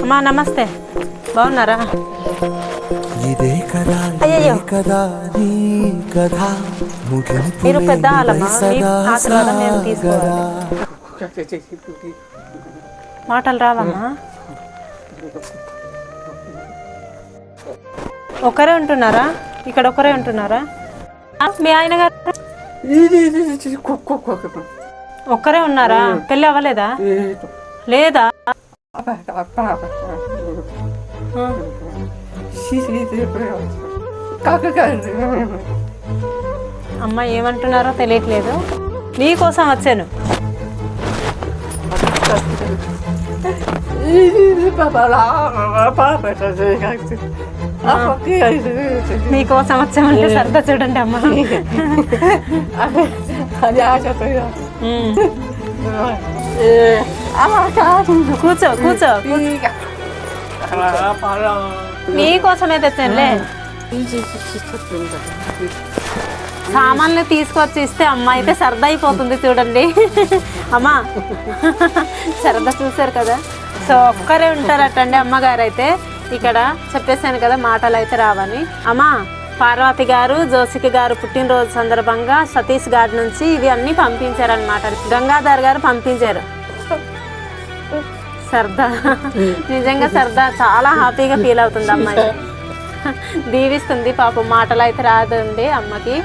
అమ్మా నమస్తే బాగున్నారా ఇదే కదా. ఇదే కదా నీ ముగింపు మీరు పెద్ద. మాటలు రావమ్మా ఒకరే ఉంటున్నారా ఇక్కడ ఒకరే ఉంటున్నారా ఆ, మీ ఆయన గారు ఒక్కరే ఉన్నారా పెళ్ళి అవ్వలేదా లేదా అమ్మ ఏమంటున్నారో తెలియట్లేదు నీకోసం వచ్చాను మీకోసం వచ్చామంటే సరదా చూడండి అమ్మ ఉమ్. కూర్చో కూర్చో. నీకోసమే తెచ్చానులే సామాన్లు తీసుకొచ్చి ఇస్తే అమ్మ అయితే సరదా అయిపోతుంది చూడండి. అమ్మా సరదా చూసారు కదా? సో ఒక్కరే ఉంటారటండి అమ్మగారు అయితే ఇక్కడ చెప్పేశాను కదా మాటలు అయితే రావని. అమ్మా పార్వతి గారు జోసికి గారు పుట్టినరోజు సందర్భంగా సతీష్ గారి నుంచి ఇవి అన్నీ పంపించారనమాట గంగాధర్ గారు పంపించారు. సరదా. నిజంగా సరదా. చాలా హ్యాపీగా ఫీల్ అవుతుంది అమ్మాయి. దీవిస్తుంది పాపం. మాటలు అయితే రాదండి అమ్మకి.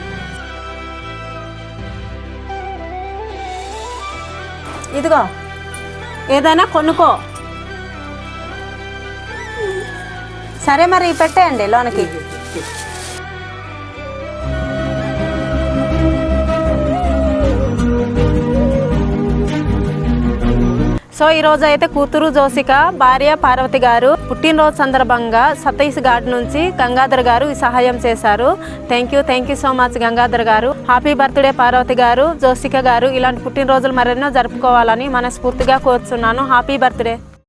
ఇదిగో. ఏదైనా కొనుక్కో. సరే మరి పెట్టేయండి లోనకి. సో ఈ రోజు అయితే కూతురు జోసిక భార్య పార్వతి గారు పుట్టినరోజు సందర్భంగా సతీష్ ఘాట్ నుంచి గంగాధర్ గారు ఈ సహాయం చేశారు. Thank you thank you so much Gangadhar గారు. హ్యాపీ బర్త్డే పార్వతి గారు జోసిక గారు. ఇలాంటి పుట్టినరోజులు మరెన్నో జరుపుకోవాలని మనస్ఫూర్తిగా కోరుతున్నాను హ్యాపీ బర్త్డే